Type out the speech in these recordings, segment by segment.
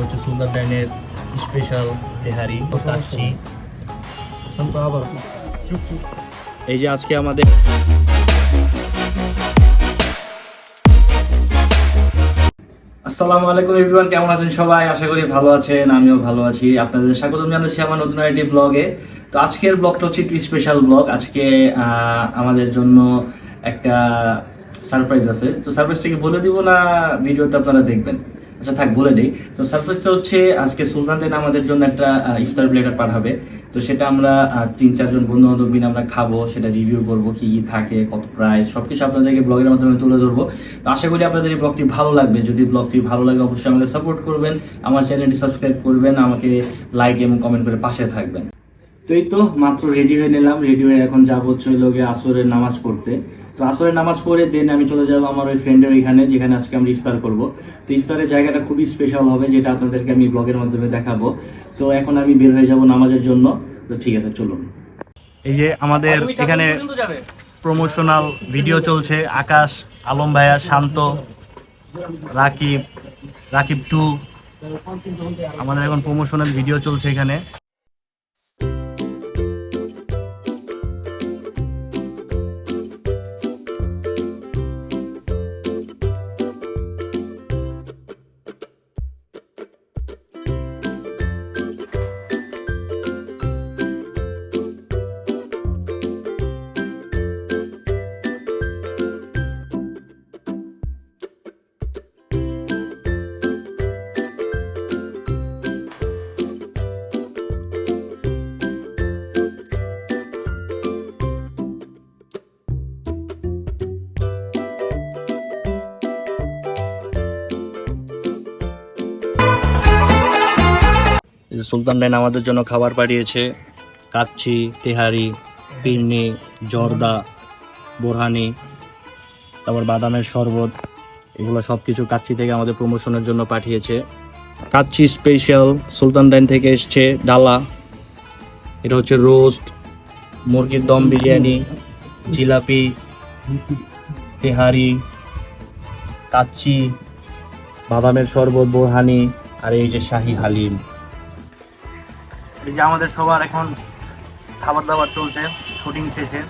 হচ্ছে সুলতান ডাইনের স্পেশাল তেহারি কাচ্চি শান্ত আবার চুপ চুপ এই যে আজকে আমাদের আসসালামু আলাইকুম এভরিওয়ান কেমন আছেন সবাই? আশা করি ভালো আছেন আমিও ভালো আছি। আপনাদের স্বাগতম জানাচ্ছি আমার নতুন একটি ব্লগে তো আজকের ব্লগটা হচ্ছে একটু স্পেশাল ব্লগ আজকে আহ, আমাদের জন্য একটা সারপ্রাইজ আছে। তো সারপ্রাইজটা কি বলে দিব না ভিডিওতে আপনারা দেখবেন। আচ্ছা থাক, বলে দিই। তো সারপ্রাইজটা হচ্ছে আজকে সুলতান দেন আমাদের জন্য একটা ইফতার প্লেটার পাঠাবে। তো সেটা আমরা তিন, চারজন বন্ধু বান্ধব মিলে আমরা খাব, সেটা রিভিউ করব, কি কি থাকে, কত প্রাইস সবকিছু আপনাদেরকে ব্লগের মাধ্যমে তুলে ধরবো। তো আশা করি আপনাদের এই ব্লগটি ভালো লাগবে। যদি ব্লগটি ভালো লাগে, অবশ্যই আমাকে সাপোর্ট করবেন, আমার চ্যানেলটি সাবস্ক্রাইব করবেন, আমাকে লাইক এবং কমেন্ট করে পাশে থাকবেন। তো এই তো, মাত্র রেডি হয়ে নিলাম। রেডি হয়ে এখন যাব ওই লোকে আসরের নামাজ পড়তে। তো আসরের নামাজ পড়ে দেন আমি চলে যাব আমার ওই ফ্রেন্ডের ওইখানে যেখানে আজকে আমরা ইফতার করব। তো ইফতারের জায়গাটা খুবই স্পেশাল হবে যেটা আপনাদেরকে আমি ব্লগের মাধ্যমে দেখাবো। তো এখন আমি বের হয়ে যাব নামাজের জন্য। তো ঠিক আছে চলুন। এই যে আমাদের এখানে প্রমোশনাল ভিডিও চলছে আকাশ আলম ভাইয়া শান্ত রাকিব রাকিব টু আমাদের এখন প্রমোশনাল ভিডিও চলছে এখানে। সুলতান ডাইন আমাদের জন্য খাবার পাঠিয়েছে। কাচ্চি, তেহারি পিরনি জর্দা, বোরহানি, তারপর বাদামের শরবত, এগুলো সব কিছু কাচ্চি থেকে আমাদের প্রমোশনের জন্য পাঠিয়েছে। কাচ্চি স্পেশাল সুলতান ডাইন থেকে এসছে ডালা। এটা হচ্ছে রোস্ট মুরগির দম বিরিয়ানি, জিলাপি, তেহারি, কাচ্চি, বাদামের শরবত, বোরহানি, আর এই যে শাহি হালিম। এই যে আমাদের সবার এখন খাবার দাবার চলছে শুটিং শেষে।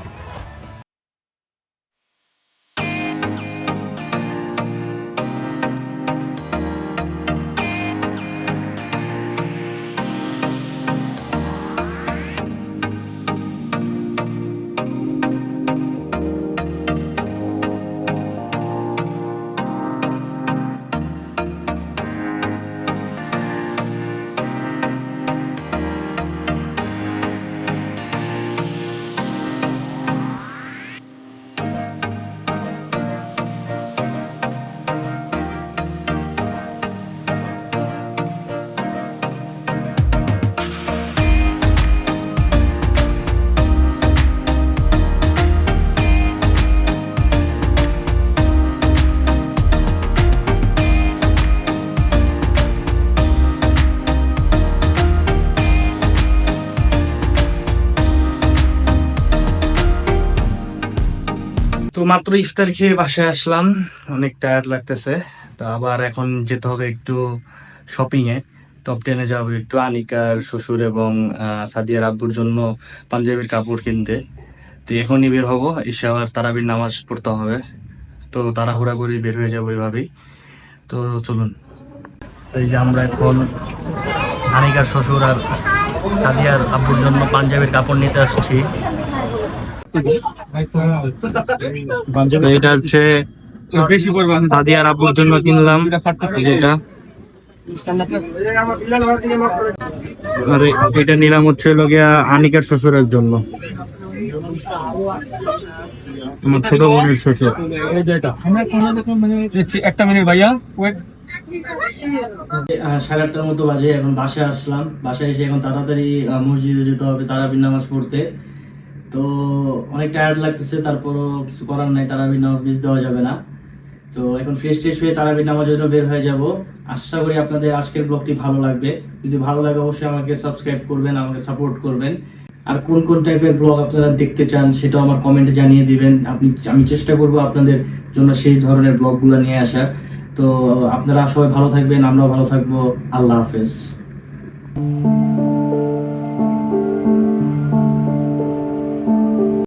তো মাত্র ইফতার খেয়ে বাসায় আসলাম। অনেক টায়ার্ড লাগতেছে। তো আবার এখন যেতে হবে একটু শপিং এ। টপ টেনে যাব একটু আনিকার, শ্বশুর এবং সাদিয়ার আব্বুর জন্য পাঞ্জাবির কাপড় কিনতে। তো এখনই বের হব। এসে আবার তারাবির নামাজ পড়তে হবে। তো তাড়াহুড়া করে বের হয়ে যাব এইভাবেই তো চলুন। এই যে আমরা এখন আনিকার, শ্বশুর আর সাদিয়ার আব্বুর জন্য পাঞ্জাবির কাপড় নিতে আসছি। এটা হচ্ছে বেশি পরিমাণ সাদিয়ার আব্বুর জন্য কিনলাম। আর এটা নিলাম হচ্ছে লগিয়া আনিকার শ্বশুরের জন্য। আমার ছোট বোনের শ্বশুর। একটা মিনিট ভাইয়া। সাড়ে আটটার মতো বাজে এখন বাসায় আসলাম। বাসায় এসে এখন তাড়াতাড়ি মসজিদে যেতে হবে তারাবির নামাজ পড়তে। তো অনেক টায়ার্ড লাগতেছে, তারপরও কিছু করার নাই, তারাবির নামাজ মিস দেওয়া যাবে না। তো এখন ফ্রেশ ট্রেশ হয়ে তারাবির নামাজের জন্য বের হয়ে যাব। আশা করি আপনাদের আজকের ব্লগটি ভালো লাগবে। যদি ভালো লাগে অবশ্যই আমাকে সাবস্ক্রাইব করবেন, আমাকে সাপোর্ট করবেন। আর কোন কোন টাইপের ব্লগ আপনারা দেখতে চান, সেটাও আমার কমেন্টে জানিয়ে দিবেন। আপনি, আমি চেষ্টা করব আপনাদের জন্য সেই ধরনের ব্লগগুলো নিয়ে আসার। তো আপনারা সবাই ভালো থাকবেন, আমরাও ভালো থাকব। আল্লাহ হাফেজ।